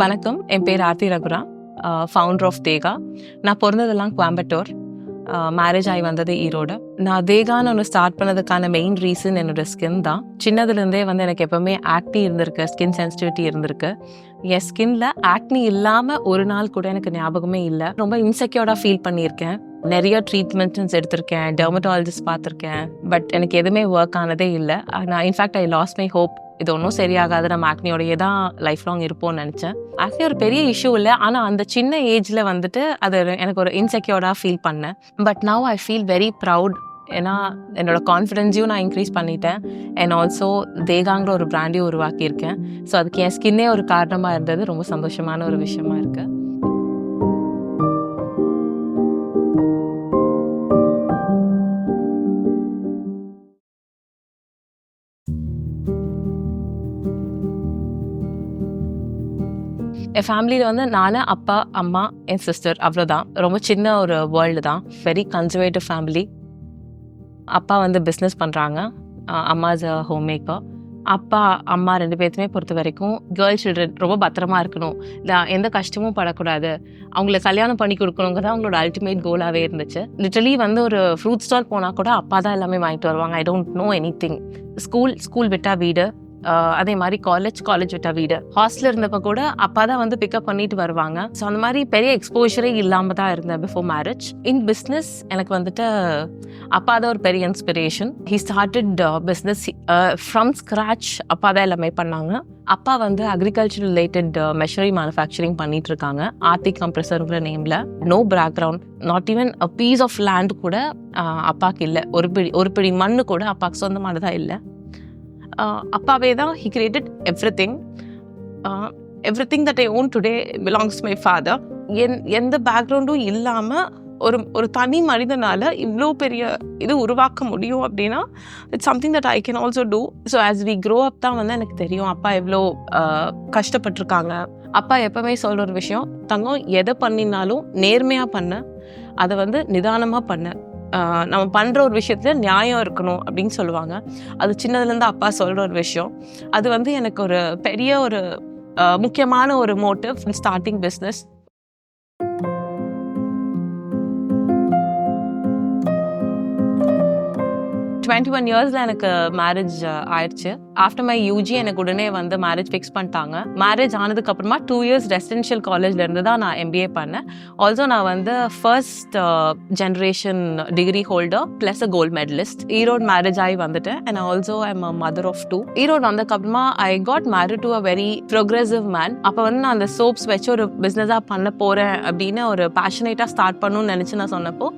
வணக்கம். என் பேர் ஆர்த்தி ரகுரா. ஃபவுண்டர் ஆஃப் தேகா நான் பிறந்ததெல்லாம் கோயம்புத்தூர். மேரேஜ் ஆகி வந்தது ஈரோடு. நான் தேகான்னு ஒன்று ஸ்டார்ட் பண்ணதுக்கான மெயின் ரீசன் என்னோட ஸ்கின் தான். சின்னதுலேருந்தே வந்து எனக்கு எப்போவுமே ஆக்னி இருந்திருக்கு ஸ்கின் சென்சிட்டிவிட்டி இருந்திருக்கு. என் ஸ்கின்ல ஆக்னி இல்லாமல் ஒரு நாள் கூட எனக்கு ஞாபகமே இல்லை. ரொம்ப இன்செக்யூர்டாக ஃபீல் பண்ணியிருக்கேன். நிறைய ட்ரீட்மெண்ட்ஸ் எடுத்திருக்கேன் டெர்மட்டாலஜிஸ்ட் பார்த்துருக்கேன் பட் எனக்கு எதுவுமே ஒர்க் ஆனதே இல்லை. நான் in fact I lost my hope இது ஒன்றும் சரியாகாது. நம்ம ஆக்னியோடையே தான் லைஃப் லாங் இருப்போம்னு நினச்சேன். ஆக்னி ஒரு பெரிய இஷ்யூ இல்லை. ஆனால் அந்த சின்ன ஏஜில் வந்துட்டு அது எனக்கு ஒரு இன்செக்யூர்டாக ஃபீல் பண்ணேன். But now I feel very proud ஏன்னா என்னோட கான்ஃபிடென்ஸையும் நான் இன்க்ரீஸ் பண்ணிட்டேன். அண்ட் ஆல்சோ தேகாங்கிற ஒரு பிராண்டையும் உருவாக்கியிருக்கேன். ஸோ அதுக்கு என் ஸ்கின்னே ஒரு காரணமாக இருந்தது. ரொம்ப சந்தோஷமான ஒரு விஷயமா இருக்குது என் ஃபேமிலியில் வந்து நான் அப்பா அம்மா என் சிஸ்டர் அவ்வளோதான் ரொம்ப சின்ன ஒரு வேர்ல்டு தான். வெரி கன்சர்வேட்டிவ் ஃபேமிலி அப்பா வந்து பிஸ்னஸ் பண்ணுறாங்க அம்மா இஸ் அ ஹோம் மேக்கர் அப்பா அம்மா ரெண்டு பேர்த்துமே பொறுத்த வரைக்கும் கேர்ள் சில்ட்ரன் ரொம்ப பத்திரமா இருக்கணும். இல்லை எந்த கஷ்டமும் படக்கூடாது. அவங்கள கல்யாணம் பண்ணி கொடுக்கணுங்கிறது அவங்களோட அல்டிமேட் கோலாகவே இருந்துச்சு. லிட்டலி வந்து ஒரு ஃப்ரூட் ஸ்டால் போனால் கூட அப்பா தான் எல்லாமே வாங்கிட்டு வருவாங்க. I don't know anything school school விட்டா வீடு. அதே மாதிரி காலேஜ் காலேஜ் விட்டா வீடு. ஹாஸ்டல் இருந்தப்ப கூட அப்பா தான் வந்து பிக்கப் பண்ணிட்டு வருவாங்க. ஸோ அந்த மாதிரி பெரிய எக்ஸ்போஷரே இல்லாம தான் இருந்தேன் பிஃபோர் மேரேஜ் இன் பிஸ்னஸ் எனக்கு வந்துட்டு அப்பா தான் ஒரு பெரிய inspiration he started business from scratch அப்பா தான் எல்லாமே பண்ணாங்க. அப்பா வந்து அக்ரிகல்ச்சர் ரிலேட்டட் மெஷினரி மேனுஃபேக்சரிங் பண்ணிட்டு இருக்காங்க. ஆர்த்தி கம்ப்ரெசருங்கிற நேம்ல no background not even a piece of land கூட அப்பாவுக்கு அப்பாக்கு இல்லை. ஒரு பிடி ஒரு பிடி மண்ணு கூட அப்பாவுக்கு சொந்தமானதா இல்லை. அப்பாவே தான் he created everything everything that I own today belongs my father என் எந்த பேக்ரவுண்டும் இல்லாமல் ஒரு ஒரு தனி மனிதனால் இவ்வளோ பெரிய இது உருவாக்க முடியும் அப்படின்னா it's something that I can also do so as we grow up தான் வந்து எனக்கு தெரியும் அப்பா எவ்வளோ கஷ்டப்பட்டிருக்காங்க. அப்பா எப்பவுமே சொல்கிற ஒரு விஷயம் தங்கம் எதை பண்ணினாலும் நேர்மையாக பண்ண அதை வந்து நிதானமாக பண்ண. நம்ம பண்ணுற ஒரு விஷயத்துல நியாயம் இருக்கணும் அப்படின்னு சொல்லுவாங்க. அது சின்னதுலேருந்து அப்பா சொல்கிற ஒரு விஷயம். அது வந்து எனக்கு ஒரு பெரிய ஒரு முக்கியமான ஒரு motive starting business twenty one இயர்ஸில் எனக்கு மேரேஜ் ஆயிடுச்சு. ஆஃப்டர் மை யூஜி எனக்கு உடனே வந்து மேரேஜ் ஃபிக்ஸ் பண்ணிட்டாங்க. மேரேஜ் ஆனதுக்கு அப்புறமா டூ இயர்ஸ் ரெசிடென்ஷியல் காலேஜ்ல இருந்து தான் நான் எம்பிஏ பண்ணேன். ஆல்சோ நான் வந்து first generation degree holder plus a gold medalist Erode marriage ஆகி வந்துட்டேன். And also I'm a mother of two Erode வந்ததுக்கப்புறமா I got married to a very progressive man அப்போ வந்து நான் அந்த சோப்ஸ் வச்சு ஒரு பிஸ்னஸாக பண்ண போகிறேன் அப்படின்னு ஒரு பேஷனேட்டாக ஸ்டார்ட் பண்ணணும்னு நினச்சி நான் சொன்னப்போ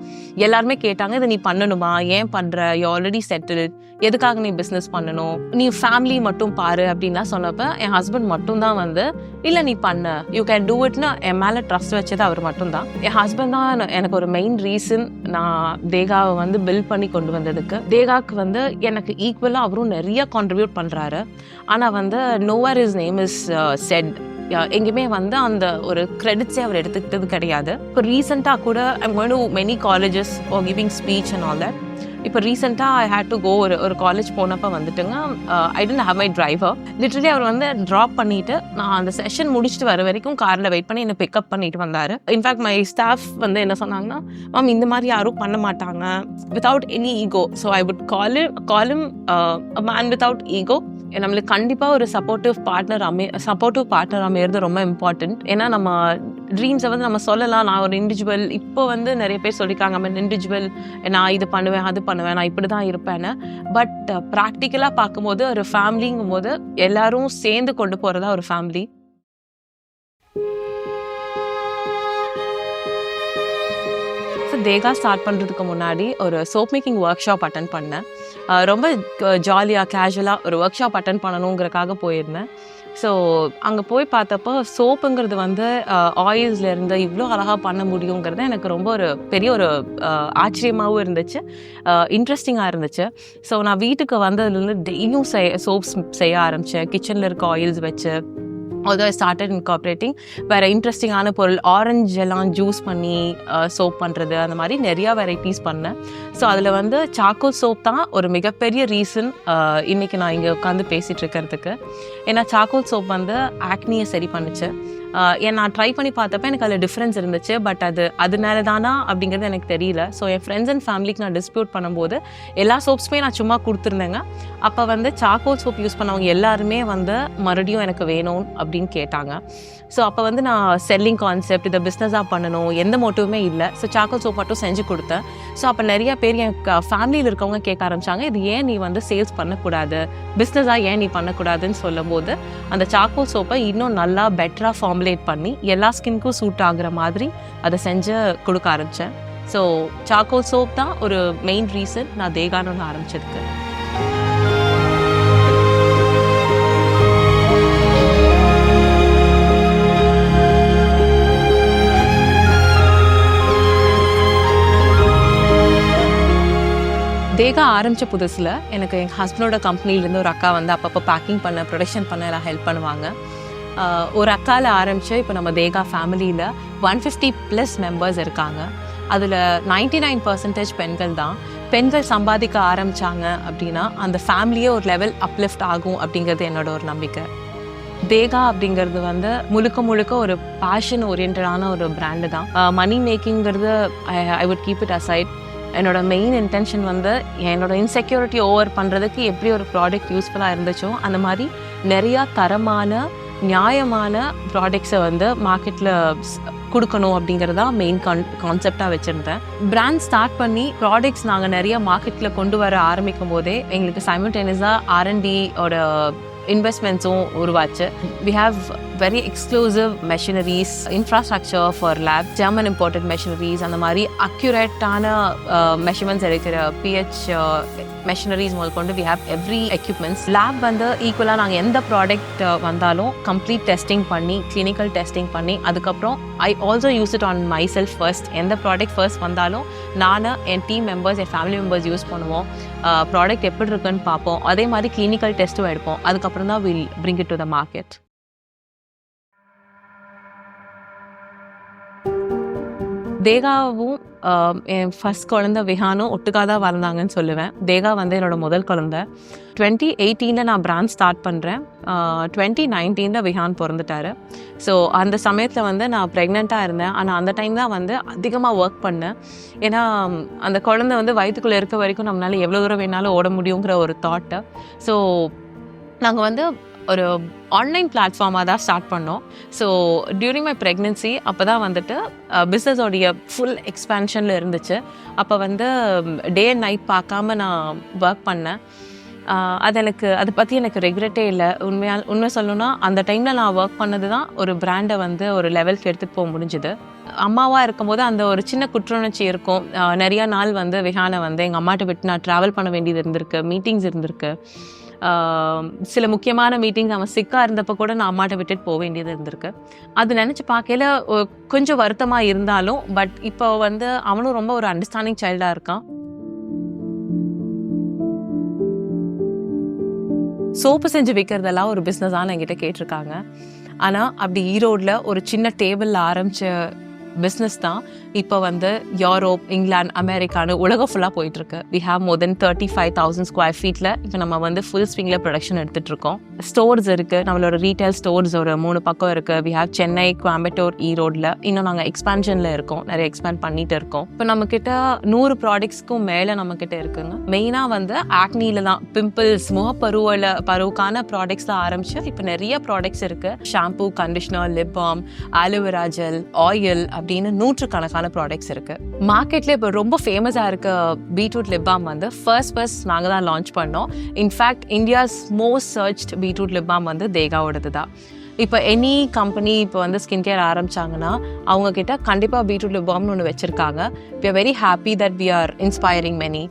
எல்லாருமே கேட்டாங்க இதை நீ பண்ணணுமா? ஏன் பண்ணுற யூ ஆல்ரெடி செட்டில் எதுக்காக நீ பிஸ்னஸ் பண்ணணும்? நீ ஃபேமிலி மட்டும் பாரு அப்படின்லாம் சொன்னப்ப என் ஹஸ்பண்ட் மட்டும் தான் வந்து இல்லை நீ பண்ண. யூ கேன் டூ இட்னு என் மேலே ட்ரஸ்ட் வச்சது அவர் மட்டும்தான். என் ஹஸ்பண்ட் தான் எனக்கு ஒரு மெயின் ரீசன் நான் தேகாவை வந்து பில்ட் பண்ணி கொண்டு வந்ததுக்கு. தேகாவுக்கு வந்து எனக்கு ஈக்குவலாக அவரும் நிறைய கான்ட்ரிபியூட் பண்ணுறாரு ஆனால் வந்து nowhere his name is said எங்கேயுமே வந்து அந்த ஒரு கிரெடிட்ஸே அவர் எடுத்துக்கிட்டது கிடையாது. இப்போ ரீசெண்டாக கூட I'm going to many colleges oh giving speech and all that இப்போ ரீசெண்டாக ஐ ஹேட் டு கோ ஒரு ஒரு காலேஜ் போனப்போ வந்துட்டுங்க I went how my driver literally அவர் வந்து ட்ராப் பண்ணிட்டு நான் அந்த செஷன் முடிச்சுட்டு வர வரைக்கும் காரில் வெயிட் பண்ணி என்னை பிக்கப் பண்ணிட்டு வந்தார். இன்ஃபேக்ட் மை ஸ்டாஃப் வந்து என்ன சொன்னாங்கன்னா மேம் இந்த மாதிரி யாரும் பண்ண மாட்டாங்க. Without any ego so I would call காலும் மேன் வித்தவுட் ஈகோ நம்மளுக்கு கண்டிப்பாக ஒரு சப்போர்ட்டிவ் பார்ட்னர் அமை சப்போர்ட்டிவ் பார்ட்னர் அமையிறது ரொம்ப இம்பார்ட்டண்ட் ஏன்னா நம்ம ட்ரீம்ஸை வந்து நம்ம சொல்லலாம். நான் ஒரு இண்டிவிஜுவல் இப்போ வந்து நிறைய பேர் சொல்லியிருக்காங்க நம்ம இண்டிவிஜுவல் நான் இது பண்ணுவேன் அது பண்ணுவேன். நான் இப்படி தான் இருப்பேன்னு பட் ப்ராக்டிக்கலாக uh, பார்க்கும்போது ஒரு ஃபேமிலிங்கும் போது எல்லாரும் சேர்ந்து கொண்டு போகிறதா ஒரு ஃபேமிலி ஸோ தேகா ஸ்டார்ட் பண்ணுறதுக்கு முன்னாடி ஒரு soap making workshop attend பண்ணேன் ரொம்ப ஜாலியாக கேஷுவலாக ஒரு ஒர்க் ஷாப் அட்டன் பண்ணணுங்கிறக்காக போயிருந்தேன். ஸோ அங்கே போய் பார்த்தப்போ சோப்புங்கிறது வந்து ஆயில்ஸ்லேருந்து இவ்வளோ அழகாக பண்ண முடியுங்கிறது எனக்கு ரொம்ப ஒரு பெரிய ஒரு ஆச்சரியமாகவும் இருந்துச்சு. இன்ட்ரெஸ்டிங்காக இருந்துச்சு. ஸோ நான் வீட்டுக்கு வந்ததுலேருந்து டெய்லியும் செய் சோப்ஸ் செய்ய ஆரம்பித்தேன் கிச்சனில் இருக்க ஆயில்ஸ் வச்சு. Although I started incorporating வேறு இன்ட்ரெஸ்டிங்கான பொருள் ஆரஞ்சு எல்லாம் ஜூஸ் பண்ணி சோப் பண்ணுறது அந்த மாதிரி நிறையா வெரைட்டிஸ் பண்ணேன். ஸோ அதில் வந்து சாக்கோ சோப் தான் ஒரு மிகப்பெரிய ரீசன் இன்றைக்கி நான் இங்கே உட்காந்து பேசிகிட்டு இருக்கிறதுக்கு. ஏன்னா சாக்கோல் சோப் வந்து ஆக்னியை சரி பண்ணுச்சு. ஏன் நான் ட்ரை பண்ணி பார்த்தப்ப எனக்கு அதில் டிஃப்ரென்ஸ் இருந்துச்சு. பட் அது அதனால தானா அப்படிங்கிறது எனக்கு தெரியல. ஸோ என் ஃப்ரெண்ட்ஸ் அண்ட் ஃபேமிலிக்கு நான் டிஸ்பியூட் பண்ணும்போது எல்லா சோப்ஸுமே நான் சும்மா கொடுத்துருந்தேங்க. அப்போ வந்து சாக்கோல் சோப் யூஸ் பண்ணவங்க எல்லாருமே வந்து மறுபடியும் எனக்கு வேணும் அப்படின்னு கேட்டாங்க. ஸோ அப்போ வந்து நான் செல்லிங் கான்செப்ட் இதை பிஸ்னஸாக பண்ணணும் எந்த மோட்டிவுமே இல்லை. ஸோ சாக்கோ சோப் மட்டும் செஞ்சு கொடுத்தேன். ஸோ அப்போ நிறைய பேர் என் ஃபேமிலியில் இருக்கவங்க கேட்க ஆரம்பிச்சாங்க இது ஏன் நீ வந்து சேல்ஸ் பண்ணக்கூடாது? பிஸ்னஸாக ஏன் நீ பண்ணக்கூடாதுன்னு சொல்லும்போது அந்த சாக்கோ சோப்பை இன்னும் நல்லா பெட்டராக ஃபார்முலேட் பண்ணி எல்லா ஸ்கின்க்கும் சூட் ஆகுற மாதிரி அதை செஞ்சு கொடுக்க ஆரம்பித்தேன் ஸோ சாக்கோ சோப் தான் ஒரு மெயின் ரீசன் நான் தேகான்னு ஒன்று ஆரம்பிச்சதுக்கு தேகா ஆரம்பித்த புதுசில் எனக்கு எங்கள் ஹஸ்பண்டோட கம்பெனிலேருந்து ஒரு அக்கா வந்து அப்பப்போ பேக்கிங் பண்ண ப்ரொடக்ஷன் பண்ண எல்லாம் ஹெல்ப் பண்ணுவாங்க. ஒரு அக்காவில் ஆரம்பித்து இப்போ நம்ம தேகா ஃபேமிலியில் ஒன் ஃபிஃப்டி ப்ளஸ் மெம்பர்ஸ் இருக்காங்க. அதில் நைன்டி நைன் பர்சன்டேஜ் பெண்கள் தான். பெண்கள் சம்பாதிக்க ஆரம்பித்தாங்க அப்படின்னா அந்த ஃபேமிலியே ஒரு லெவல் அப்லிஃப்ட் ஆகும் அப்படிங்கிறது என்னோட ஒரு நம்பிக்கை. தேகா அப்படிங்கிறது வந்து முழுக்க முழுக்க ஒரு பேஷன் ஓரியன்டான ஒரு பிராண்டு தான். Money மேக்கிங்கிறது I would keep it aside என்னோட மெயின் இன்டென்ஷன் வந்து என்னோட இன்செக்யூரிட்டி ஓவர் பண்ணுறதுக்கு எப்படி ஒரு ப்ராடக்ட் யூஸ்ஃபுல்லாக இருந்துச்சோ அந்த மாதிரி நிறையா தரமான நியாயமான ப்ராடக்ட்ஸை வந்து மார்க்கெட்டில் கொடுக்கணும் அப்படிங்கிறதா மெயின் கான் கான்செப்டாக வச்சுருந்தேன். பிராண்ட் ஸ்டார்ட் பண்ணி ப்ராடக்ட்ஸ் நாங்கள் நிறைய மார்க்கெட்டில் கொண்டு வர ஆரம்பிக்கும் போதே எங்களுக்கு சைமல்டேனியஸாக ஆர்என்டியோட இன்வெஸ்ட்மெண்ட்ஸும் உருவாச்சு. We have very exclusive machineries infrastructure for lab German imported machineries அந்த மாதிரி அக்யூரேட்டான மெஷர்மெண்ட்ஸ் uh, எடுக்கிற பிஹெச் மெஷினரிஸ் uh, முதல் கொண்டு we have every equipments lab வந்து ஈக்குவலாக நாங்கள் எந்த ப்ராடக்ட் uh, வந்தாலும் கம்ப்ளீட் டெஸ்டிங் பண்ணி கிளினிக்கல் டெஸ்டிங் பண்ணி அதுக்கப்புறம் I also use it on myself first எந்த ப்ராடக்ட் ஃபர்ஸ்ட் வந்தாலும் நான் என் டீம் மெம்பர்ஸ் என் ஃபேமிலி மெம்பர்ஸ் யூஸ் பண்ணுவோம். ப்ராடக்ட் எப்படி இருக்குன்னு பார்ப்போம். அதே மாதிரி கிளினிக்கல் டெஸ்ட்டும் எடுப்போம். அதுக்கப்புறம் தான் will bring it to the market தேகாவும் என் ஃபர்ஸ்ட் குழந்த விஹானும் ஒட்டுக்காக தான் வளர்ந்தாங்கன்னு சொல்லுவேன். தேகா வந்து என்னோட முதல் குழந்த. டுவெண்ட்டி எயிட்டீனில் நான் பிராண்ட் ஸ்டார்ட் பண்ணுறேன் டுவெண்ட்டி நைன்டீனில் விஹான் பிறந்துட்டாரு. ஸோ அந்த சமயத்தில் வந்து நான் ப்ரெக்னெண்ட்டாக இருந்தேன். ஆனால் அந்த டைம் தான் வந்து அதிகமாக ஒர்க் பண்ணேன். ஏன்னா அந்த குழந்த வந்து வயிற்றுக்குள்ளே இருக்க வரைக்கும் நம்மளால் எவ்வளோ தூரம் வேணாலும் ஓட முடியுங்கிற ஒரு தாட்டை ஸோ நாங்கள் வந்து ஒரு ஆன்லைன் பிளாட்ஃபார்மாக தான் ஸ்டார்ட் பண்ணோம். ஸோ டியூரிங் மை ப்ரெக்னென்சி அப்போ தான் வந்துட்டு பிஸ்னஸோடைய ஃபுல் எக்ஸ்பேன்ஷனில் இருந்துச்சு. அப்போ வந்து டே அண்ட் நைட் பார்க்காம நான் ஒர்க் பண்ணேன். அது எனக்கு அதை பற்றி எனக்கு ரெகுலட்டே இல்லை. உண்மையாக உண்மை சொல்லணும்னா அந்த டைமில் நான் ஒர்க் பண்ணது தான் ஒரு பிராண்டை வந்து ஒரு லெவலுக்கு எடுத்துகிட்டு போக முடிஞ்சுது. அம்மாவாக இருக்கும்போது அந்த ஒரு சின்ன குற்றுணர்ச்சி இருக்கும். நிறையா நாள் வந்து விஹானை வந்து எங்கள் அம்மாட்ட விட்டு நான் ட்ராவல் பண்ண வேண்டியது இருந்திருக்கு மீட்டிங்ஸ் இருந்திருக்கு. சில முக்கியமான மீட்டிங்ஸ் அவன் சிக்காக இருந்தப்போ கூட நான் அம்மாட்ட விட்டுட்டு போக வேண்டியது இருந்திருக்கு. அது நினச்சி பார்க்கையில கொஞ்சம் வருத்தமாக இருந்தாலும் பட் இப்போ வந்து அவனும் ரொம்ப ஒரு அண்டர்ஸ்டாண்டிங் சைல்டாக இருக்கான். சோப்பு செஞ்சு விற்கிறதெல்லாம் ஒரு பிஸ்னஸான என்கிட்ட கேட்டிருக்காங்க. ஆனால் அப்படி ஈரோடில் ஒரு சின்ன டேபிளில் ஆரம்பித்த பிஸ்னஸ் தான். இப்போ வந்து யூரோப் இங்கிலாந்து அமெரிக்கான்னு உலகம் ஃபுல்லாக போயிட்டுருக்கு. We have more than thirty five thousand square ஃபீட்டில் இப்போ நம்ம வந்து ஃபுல் ஸ்விங்கில் ப்ரொடக்ஷன் எடுத்துகிட்டு இருக்கோம். ஸ்டோர்ஸ் இருக்குது நம்மளோட ரீட்டைல் ஸ்டோர்ஸ் ஒரு மூணு பக்கம் இருக்குது வி ஹாவ் சென்னை கோயம்புத்தூர் ஈரோடில் இன்னும் நாங்கள் எக்ஸ்பான்ஷனில் இருக்கோம். நிறைய எக்ஸ்பேண்ட் பண்ணிட்டு இருக்கோம். இப்போ நம்மக்கிட்ட நூறு ப்ராடக்ட்ஸ்க்கும் மேலே நம்மக்கிட்ட இருக்குங்க. மெயினாக வந்து ஆக்னியில் தான். பிம்பிள்ஸ் முகப்பருவில் பருவுக்கான ப்ராடக்ட்ஸ் தான் ஆரம்பிச்சு இப்போ நிறைய ப்ராடக்ட்ஸ் இருக்குது shampoo conditioner lip balm aloe vera gel oil அப்படின்னு நூற்றுக்கணக்கான ப்ராடக்ட்ஸ் இருக்குது மார்க்கெட்டில் இப்போ ரொம்ப ஃபேமஸாக இருக்க பீட்ரூட் லிப் பாம் வந்து ஃபர்ஸ்ட் ஃபர்ஸ்ட் நாங்கள் தான் லான்ச் பண்ணோம். In fact India's most searched beetroot lip balm வந்து தேகாவோடது தான். இப்போ எனி கம்பெனி இப்போ வந்து ஸ்கின் கேர் ஆரம்பிச்சாங்கன்னா அவங்கக்கிட்ட கண்டிப்பாக பீட்ரூட் லிப் பாம்னு ஒன்று வச்சுருக்காங்க. We are very happy that we are inspiring many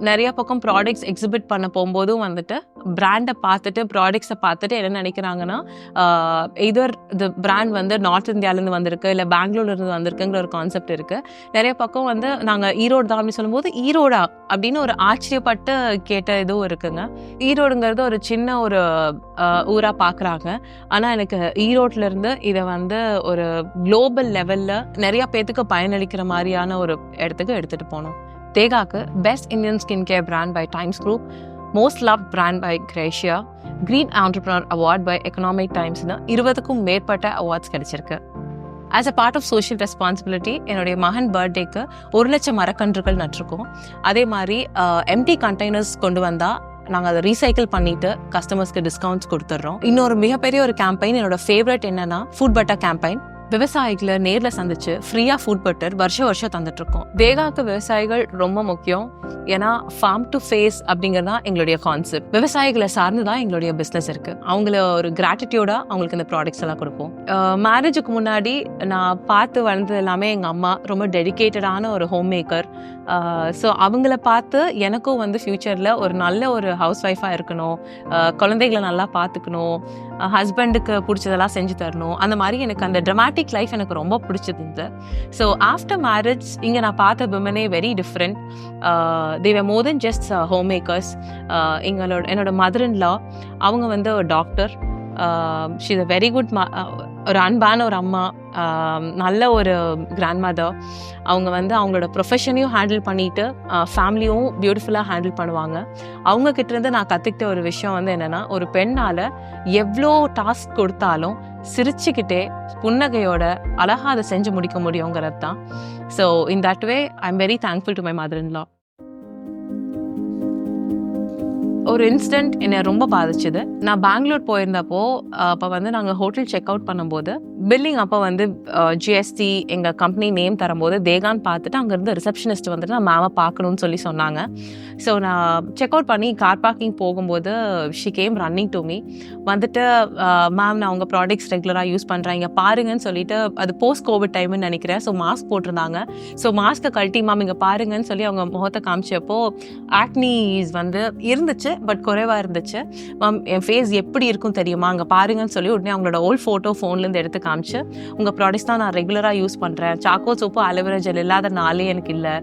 நிறைய பக்கம் ப்ராடக்ட்ஸ் எக்ஸிபிட் பண்ண போகும்போதும் வந்துட்டு பிராண்டை பார்த்துட்டு ப்ராடக்ட்ஸை பார்த்துட்டு என்ன நினைக்கிறாங்கன்னா எதர் த பிராண்ட் வந்து நார்த் இந்தியாவிலேருந்து வந்திருக்கு இல்லை பெங்களூர்லேருந்து வந்திருக்குங்கிற ஒரு கான்செப்ட் இருக்குது நிறைய பக்கம் வந்து நாங்கள் ஈரோடு தான் அப்படின்னு சொல்லும்போது ஈரோடா அப்படின்னு ஒரு ஆச்சரியப்பட்டு கேட்ட இதுவும் இருக்குங்க. ஈரோடுங்கிறது ஒரு சின்ன ஒரு ஊராக பார்க்குறாங்க. ஆனால் எனக்கு ஈரோட்லேருந்து இதை வந்து ஒரு குளோபல் லெவலில் நிறையா பேர்த்துக்கு பயனளிக்கிற மாதிரியான ஒரு இடத்துக்கு எடுத்துகிட்டு போகணும் தேகாக்கு best Indian skin care brand by Times Group most love brand by Grazia green entrepreneur award by economic டைம்ஸ்னு இருபதுக்கும் மேற்பட்ட அவார்ட்ஸ் கிடைச்சிருக்கு. As a part of social responsibility என்னுடைய மகன் பர்த்டேக்கு ஒரு லட்சம் மரக்கன்றுகள் நட்டிருக்கோம். அதே மாதிரி எம்டி கண்டெய்னர்ஸ் கொண்டு வந்தால் நாங்கள் அதை ரீசைக்கிள் பண்ணிட்டு கஸ்டமர்ஸ்க்கு டிஸ்கவுண்ட்ஸ் கொடுத்துட்றோம். இன்னொரு மிகப்பெரிய ஒரு கேம்பெயின் என்னோட ஃபேவரட் என்னன்னா ஃபுட் பட்டர் கேம்பெயின் விவசாயிகளை நேரில் சந்திச்சு ஃப்ரீயாக ஃபுட் பட்டர் வருஷம் வருஷம் தந்துட்டு இருக்கோம் தேகாக்கு விவசாயிகள் ரொம்ப முக்கியம். ஏன்னா ஃபார்ம் டு ஃபேஸ் அப்படிங்கிறது தான் எங்களுடைய கான்செப்ட் விவசாயிகளை சார்ந்து தான் எங்களுடைய பிஸ்னஸ் இருக்கு. அவங்கள ஒரு கிராட்டிடியூடாக அவங்களுக்கு இந்த ப்ராடக்ட்ஸ் எல்லாம் கொடுப்போம். மேரேஜுக்கு முன்னாடி நான் பார்த்து வளர்ந்தது எல்லாமே எங்கள் அம்மா. ரொம்ப டெடிகேட்டடான ஒரு ஹோம் மேக்கர் ஸோ அவங்கள பார்த்து எனக்கும் வந்து ஃப்யூச்சரில் ஒரு நல்ல ஒரு ஹவுஸ் ஒய்ஃபாக இருக்கணும் குழந்தைகளை நல்லா பார்த்துக்கணும். ஹஸ்பண்டுக்கு பிடிச்சதெல்லாம் செஞ்சு தரணும். அந்த மாதிரி எனக்கு அந்த ட்ரமாட்டிக் லைஃப் எனக்கு ரொம்ப பிடிச்சிருந்தது ஸோ ஆஃப்டர் மேரேஜ் இங்கே நான் பார்த்த விமனே very different they are more than just home makers எங்களோட என்னோட மதர் இன் லா அவங்க வந்து ஒரு doctor she is a very good ஒரு அன்பான ஒரு அம்மா நல்ல ஒரு கிராண்ட் மதர் அவங்க வந்து அவங்களோட ப்ரொஃபஷனையும் ஹேண்டில் பண்ணிட்டு ஃபேமிலியும் பியூட்டிஃபுல்லாக ஹேண்டில் பண்ணுவாங்க. அவங்கக்கிட்டேருந்து இருந்து நான் கற்றுக்கிட்ட ஒரு விஷயம் வந்து என்னென்னா ஒரு பெண்ணால் எவ்வளோ டாஸ்க் கொடுத்தாலும் சிரிச்சுக்கிட்டே புன்னகையோட அழகாக அதை செஞ்சு முடிக்க முடியுங்கிறது தான். So in that way I am very thankful to my mother in law ஒரு இன்சிடென்ட் என்னை ரொம்ப பாதிச்சுது. நான் பெங்களூர் போயிருந்தப்போ அப்போ வந்து நாங்கள் ஹோட்டல் செக் அவுட் பண்ணும்போது பில்லிங் அப்போ வந்து ஜிஎஸ்டி எங்கள் கம்பெனி நேம் தரும்போது தேகான் பார்த்துட்டு அங்கேருந்து ரிசப்ஷனிஸ்ட் வந்துட்டு நான் மேமை பார்க்கணும்னு சொல்லி சொன்னாங்க. ஸோ நான் செக் அவுட் பண்ணி கார் பார்க்கிங் போகும்போது she came running to me வந்துட்டு மேம் நான் உங்கள் ப்ராடக்ட்ஸ் ரெகுலராக யூஸ் பண்ணுறேன் இங்கே பாருங்கன்னு சொல்லிட்டு அது போஸ்ட் கோவிட் டைம்னு நினைக்கிறேன். ஸோ மாஸ்க் போட்டிருந்தாங்க. ஸோ மாஸ்க்கை கழட்டி மேம் இங்கே பாருங்கன்னு சொல்லி அவங்க முகத்தை காமிச்சப்போ ஆக்னிஸ் வந்து இருந்துச்சு பட் குறைவாக இருந்துச்சு. மேம் என் ஃபேஸ் எப்படி இருக்கும் தெரியுமா? அங்கே பாருங்கன்னு சொல்லி உடனே அவங்களோட ஓல்ட் ஃபோட்டோ ஃபோன்லேருந்து எடுத்து காமிச்சு உங்கள் ப்ராடக்ட்ஸ் தான் நான் ரெகுலராக யூஸ் பண்ணுறேன் சாக்கோ சோப்பு அலோவேரா ஜெல் இல்லாத நாளே எனக்கு இல்லை.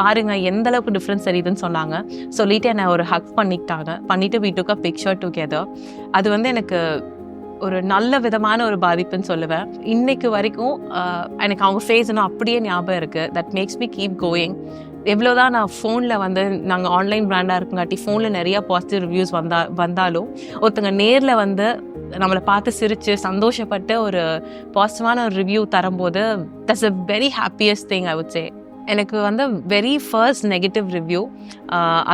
பாருங்கள் எந்த அளவுக்கு டிஃப்ரென்ஸ் தெரியுதுன்னு சொன்னாங்க. சொல்லிட்டு என்னை ஒரு ஹக் பண்ணிக்கிட்டாங்க பண்ணிட்டு வீட்டுக்கு பிக்சர் டுகெதர் அது வந்து எனக்கு ஒரு நல்ல விதமான ஒரு பாதிப்புன்னு சொல்லுவேன். இன்னைக்கு வரைக்கும் எனக்கு அவங்க ஃபேஸ் இன்னும் அப்படியே ஞாபகம் இருக்குது that makes me keep going எவ்வளோதான் நான் ஃபோனில் வந்து நாங்கள் ஆன்லைன் பிராண்டாக இருக்குங்காட்டி ஃபோனில் நிறையா பாசிட்டிவ் ரிவ்யூஸ் வந்தா வந்தாலும் ஒருத்தங்க நேரில் வந்து நம்மளை பார்த்து சிரித்து சந்தோஷப்பட்டு ஒரு பாசிட்டிவான ஒரு ரிவ்யூ தரும்போது that's a very happiest thing I say எனக்கு வந்து வெரி ஃபர்ஸ்ட் நெகட்டிவ் ரிவ்யூ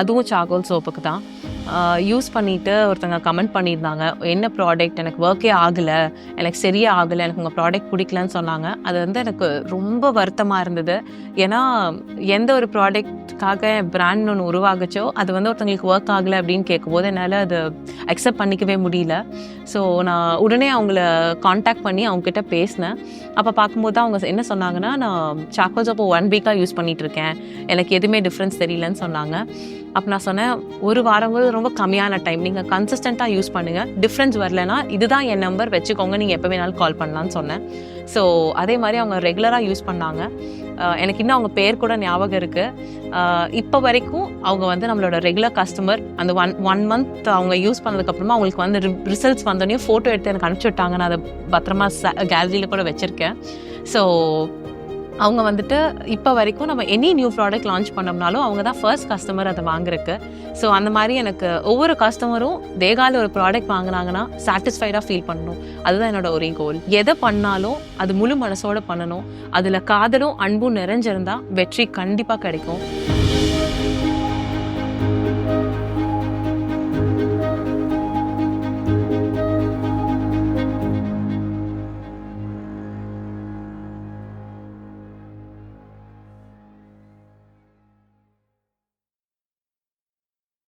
அதுவும் சாகோல் சோப்புக்கு தான். யூஸ் பண்ணிவிட்டு ஒருத்தங்க கமெண்ட் பண்ணியிருந்தாங்க என்ன ப்ராடக்ட் எனக்கு ஒர்க்கே ஆகலை. எனக்கு சரியே ஆகலை. எனக்கு உங்கள் ப்ராடக்ட் பிடிக்கலன்னு சொன்னாங்க. அது வந்து எனக்கு ரொம்ப வருத்தமாக இருந்தது. ஏன்னா எந்த ஒரு ப்ராடக்ட் ப்ராடக்ட்காக பிராண்ட் ஒன்று உருவாகுச்சோ அது வந்து ஒருத்தங்களுக்கு ஒர்க் ஆகலை அப்படின்னு கேட்கும்போது என்னால் அது அக்செப்ட் பண்ணிக்கவே முடியல. ஸோ நான் உடனே அவங்கள காண்டாக்ட் பண்ணி அவங்கக்கிட்ட பேசினேன். அப்போ பார்க்கும்போது தான் அவங்க என்ன சொன்னாங்கன்னா நான் சாக்கோஸ் அப்போ ஒன் வீக்காக யூஸ் பண்ணிகிட்ருக்கேன் இருக்கேன். எனக்கு எதுவுமே டிஃப்ரென்ஸ் தெரியலன்னு சொன்னாங்க. அப்போ நான் சொன்னேன் ஒரு வாரங்கிறது ரொம்ப கம்மியான டைம் நீங்கள் கன்சிஸ்டண்ட்டாக யூஸ் பண்ணுங்கள் டிஃப்ரென்ஸ் வரலனா இதுதான் என் நம்பர் வச்சுக்கோங்க. நீங்கள் எப்போ வேணாலும் கால் பண்ணலான்னு சொன்னேன். ஸோ அதே மாதிரி அவங்க ரெகுலராக யூஸ் பண்ணாங்க. எனக்கு இன்னும் அவங்க பேர் கூட ஞாபகம் இருக்குது இப்போ வரைக்கும் அவங்க வந்து நம்மளோட ரெகுலர் கஸ்டமர் அந்த ஒன் ஒன் மந்த் அவங்க யூஸ் பண்ணதுக்கப்புறமா அவங்களுக்கு வந்து ரிசல்ட்ஸ் வந்தோடனே ஃபோட்டோ எடுத்து எனக்கு அனுப்பிச்சி விட்டாங்க. நான் அதை பத்திரமா கேலரியில் கூட வச்சுருக்கேன். ஸோ அவங்க வந்துட்டு இப்போ வரைக்கும் நம்ம எனி நியூ ப்ராடக்ட் லான்ச் பண்ணோம்னாலும் அவங்க தான் ஃபர்ஸ்ட் கஸ்டமர் அதை வாங்குறக்கு ஸோ அந்த மாதிரி எனக்கு ஒவ்வொரு கஸ்டமரும் தேகால ஒரு ப்ராடக்ட் வாங்கினாங்கன்னா சாட்டிஸ்ஃபைடாக ஃபீல் பண்ணணும். அதுதான் என்னோட ஒரே கோல் எதை பண்ணாலும் அது முழு மனசோட பண்ணணும். அதில் காதலும் அன்பும் நிறைஞ்சிருந்தால் வெற்றி கண்டிப்பாக கிடைக்கும்.